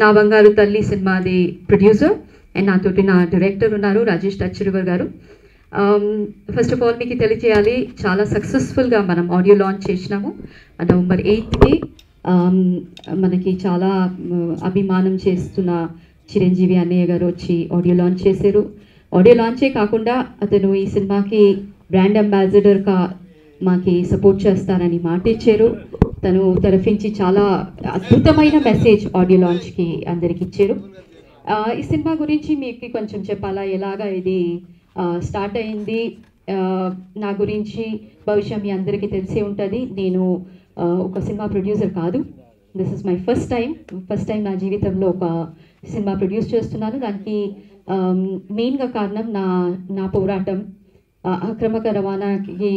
నా బంగారు తల్లి సినిమాది ప్రొడ్యూసర్ అండ్ నాతోటి నా డైరెక్టర్ ఉన్నారు రాజేష్ టచ్చిరువర్ గారు. ఫస్ట్ ఆఫ్ ఆల్ మీకు తెలియజేయాలి చాలా సక్సెస్ఫుల్గా మనం ఆడియో లాంచ్ చేసినాము. నవంబర్ ఎయిత్కి um, మనకి చాలా uh, అభిమానం చేస్తున్న చిరంజీవి అన్నయ్య గారు వచ్చి ఆడియో లాంచ్ చేశారు. ఆడియో లాంచే కాకుండా అతను ఈ సినిమాకి బ్రాండ్ అంబాసిడర్గా మాకి సపోర్ట్ చేస్తారని మాట ఇచ్చారు. తను తరఫించి చాలా అద్భుతమైన మెసేజ్ ఆడియో లాంచ్కి అందరికి ఇచ్చారు. ఈ సినిమా గురించి మీకు కొంచెం చెప్పాలా? ఎలాగా ఇది స్టార్ట్ అయింది? నా గురించి బహుశా మీ అందరికీ తెలిసే ఉంటుంది. నేను ఒక సినిమా ప్రొడ్యూసర్ కాదు. This is my first time first time నా జీవితంలో ఒక సినిమా ప్రొడ్యూస్ చేస్తున్నాను. దానికి మెయిన్గా కారణం నా నా పోరాటం. అక్రమక రవాణాకి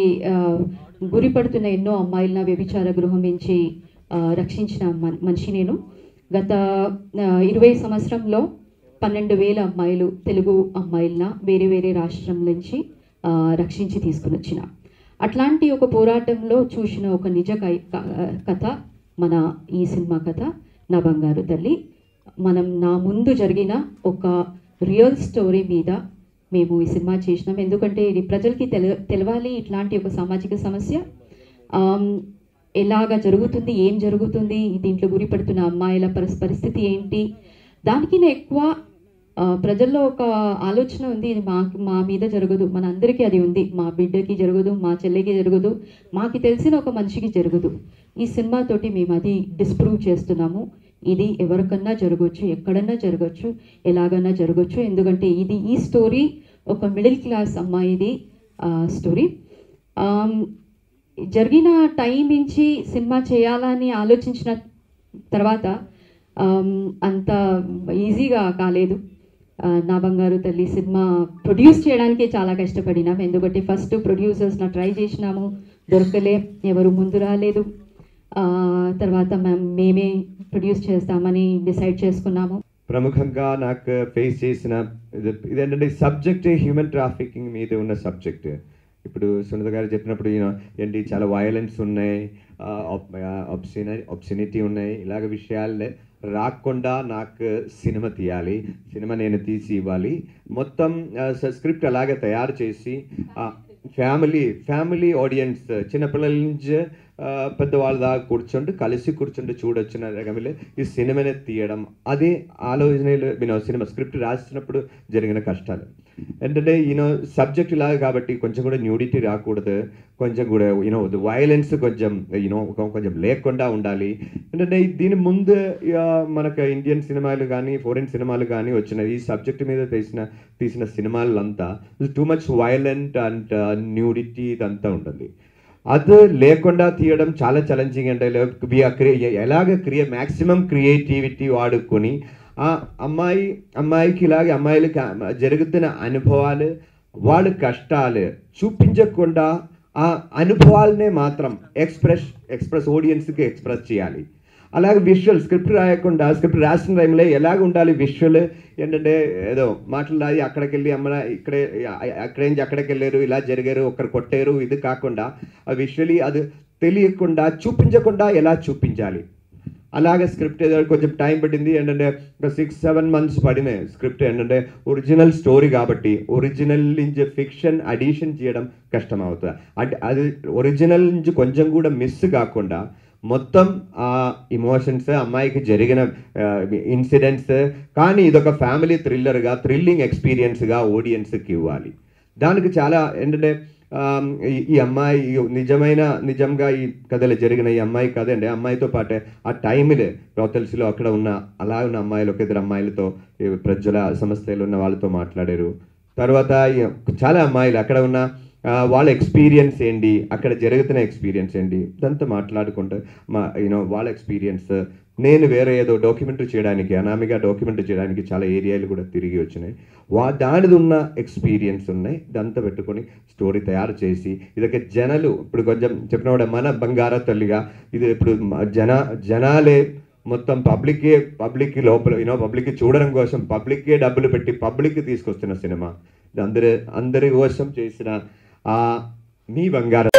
గురిపడుతున్న ఎన్నో అమ్మాయిలను వ్యభిచార గృహం నుంచి రక్షించిన మనిషి నేను. గత ఇరవై సంవత్సరంలో పన్నెండు వేల అమ్మాయిలు తెలుగు అమ్మాయిలన వేరే వేరే రాష్ట్రం నుంచి రక్షించి తీసుకుని వచ్చిన. అట్లాంటి ఒక పోరాటంలో చూసిన ఒక నిజ కథ మన ఈ సినిమా కథ నా బంగారు తల్లి. మనం నా ముందు జరిగిన ఒక రియల్ స్టోరీ మీద మేము ఈ సినిమా చేసినాం. ఎందుకంటే ఇది ప్రజలకి తెల తెలవాలి ఇట్లాంటి ఒక సామాజిక సమస్య. ఎలాగ జరుగుతుంది ఏం జరుగుతుంది దీంట్లో గురిపడుతున్న అమ్మాయిల పరిస్ పరిస్థితి ఏంటి? దానికి ఎక్కువ ప్రజల్లో ఒక ఆలోచన ఉంది. ఇది మా మా మీద జరగదు. మన అందరికీ అది ఉంది. మా బిడ్డకి జరగదు మా చెల్లికి జరగదు మాకు తెలిసిన ఒక మనిషికి జరగదు. ఈ సినిమాతోటి మేము అది డిస్ప్రూవ్ చేస్తున్నాము. ఇది ఎవరికన్నా జరగవచ్చు ఎక్కడన్నా జరగవచ్చు ఎలాగన్నా జరగవచ్చు ఎందుకంటే ఇది ఈ స్టోరీ ఒక మిడిల్ క్లాస్ అమ్మాయిది స్టోరీ. జరిగిన టైం నుంచి సినిమా చేయాలని ఆలోచించిన తర్వాత అంత ఈజీగా కాలేదు. నా బంగారు తల్లి సినిమా ప్రొడ్యూస్ చేయడానికే చాలా కష్టపడినాం. ఎందుకంటే ఫస్ట్ ప్రొడ్యూసర్స్ని ట్రై చేసినాము దొరకలే ఎవరు ముందు రాలేదు. తర్వాత మేము మేమే ప్రొడ్యూస్ చేస్తామని డిసైడ్ చేసుకున్నాము. ప్రముఖంగా నాకు ఫేస్ చేసిన ఇది- ఇదేంటంటే సబ్జెక్ట్ హ్యూమన్ ట్రాఫికింగ్ మీద ఉన్న సబ్జెక్ట్ ఇప్పుడు సునీత గారు చెప్పినప్పుడు ఏంటి చాలా వయలెన్స్ ఉన్నాయి ఆప్షనిటీ ఉన్నాయి ఇలాగ విషయాలు రాకుండా నాకు సినిమా తీయాలి సినిమా నేను తీసి ఇవ్వాలి. మొత్తం స్క్రిప్ట్ అలాగే తయారు చేసి ఫ్యామిలీ ఫ్యామిలీ ఆడియన్స్ చిన్నపిల్లల నుంచి పెద్దవాళ్ళ దాకా కూర్చుంటూ కలిసి కూర్చుంటూ చూడొచ్చిన రకమిలే ఈ సినిమాని తీయడం. అదే ఆలోచనలు నేను సినిమా స్క్రిప్ట్ రాసినప్పుడు జరిగిన కష్టాలు. ఏంటంటే యూనో సబ్జెక్ట్ ఇలాగ కాబట్టి కొంచెం కూడా న్యూడిటీ రాకూడదు. కొంచెం కూడా యూనో వైలెన్స్ కొంచెం యూనో కొంచెం లేకుండా ఉండాలి. ఏంటంటే దీని ముందు మనకు ఇండియన్ సినిమాలు కానీ ఫోరెన్ సినిమాలు కానీ వచ్చిన ఈ సబ్జెక్ట్ మీద తీసిన తీసిన సినిమాలంతా too much violent and nudity ఇదంతా ఉంటుంది. అది లేకుండా తీయడం చాలా ఛాలెంజింగ్ అంటే we are crea- ఎలాగ క్రియ మ్యాక్సిమం క్రియేటివిటీ వాడుకొని ఆ అమ్మాయి అమ్మాయికి ఇలాగే అమ్మాయిలకి ఆ- జరుగుతున్న అనుభవాలు వాళ్ళ కష్టాలు చూపించకుండా ఆ అనుభవాలనే మాత్రం ఎక్స్ప్రెస్ ఎక్స్ప్రెస్ ఆడియన్స్కి ఎక్స్ప్రెస్ చేయాలి అలాగే విజువల్ స్క్రిప్ట్ రాయకుండా స్క్రిప్ట్ రాసిన టైంలో ఎలాగ ఉండాలి విజువల్ ఏంటంటే ఏదో మాటలు రాయి అక్కడికి వెళ్ళి అమ్మ ఇక్కడే అక్కడ నుంచి అక్కడికి వెళ్ళారు ఇలా జరిగారు ఒకరు కొట్టారు ఇది కాకుండా ఆ విజువలీ అది తెలియకుండా చూపించకుండా ఎలా చూపించాలి? అలాగే స్క్రిప్ట్ ఏదో కొంచెం టైం పట్టింది ఏంటంటే ఒక సిక్స్ సెవెన్ మంత్స్ పడినాయి స్క్రిప్ట్ ఏంటంటే ఒరిజినల్ స్టోరీ కాబట్టి ఒరిజినల్ నుంచి ఫిక్షన్ అడిషన్ చేయడం కష్టం అవుతుంది అంటే అది ఒరిజినల్ నుంచి కొంచెం కూడా మిస్ కాకుండా మొత్తం ఆ ఇమోషన్స్ అమ్మాయికి జరిగిన ఇన్సిడెంట్స్ కానీ ఇదొక ఫ్యామిలీ థ్రిల్లర్గా థ్రిల్లింగ్ ఎక్స్పీరియన్స్గా ఆడియన్స్కి ఇవ్వాలి. దానికి చాలా ఏంటంటే ఈ- అమ్మాయి నిజమైన నిజంగా ఈ కథలు జరిగిన ఈ అమ్మాయి కథ అండి. అమ్మాయితో పాటే ఆ టైంలే రోతల్స్లో అక్కడ ఉన్న అలా ఉన్న అమ్మాయిలు ఒక ఇద్దరు అమ్మాయిలతో ప్రజల సంస్థలు ఉన్న వాళ్ళతో మాట్లాడారు. తర్వాత చాలా అమ్మాయిలు అక్కడ ఉన్న వాళ్ళ ఎక్స్పీరియన్స్ ఏంటి? అక్కడ జరుగుతున్న ఎక్స్పీరియన్స్ ఏంటి? ఇదంతా మాట్లాడుకుంటూ మా యూనో వాళ్ళ ఎక్స్పీరియన్స్ నేను వేరే ఏదో డాక్యుమెంటరీ చేయడానికి అనామిగా డాక్యుమెంటరీ చేయడానికి చాలా ఏరియాలు కూడా తిరిగి వచ్చినాయి. వా దానిది ఉన్న ఎక్స్పీరియన్స్ ఉన్నాయి. ఇదంతా పెట్టుకొని స్టోరీ తయారు చేసి ఇదొక జనాలు ఇప్పుడు కొంచెం చెప్పిన మన బంగార తల్లిగా ఇది ఇప్పుడు జన జనాలే మొత్తం పబ్లిక్కే పబ్లిక్కి లోపల యూనో పబ్లిక్కి చూడడం కోసం పబ్లిక్కే డబ్బులు పెట్టి పబ్లిక్ తీసుకొస్తున్న సినిమా. ఇది అందరి అందరి కోసం చేసిన మీ బంగారం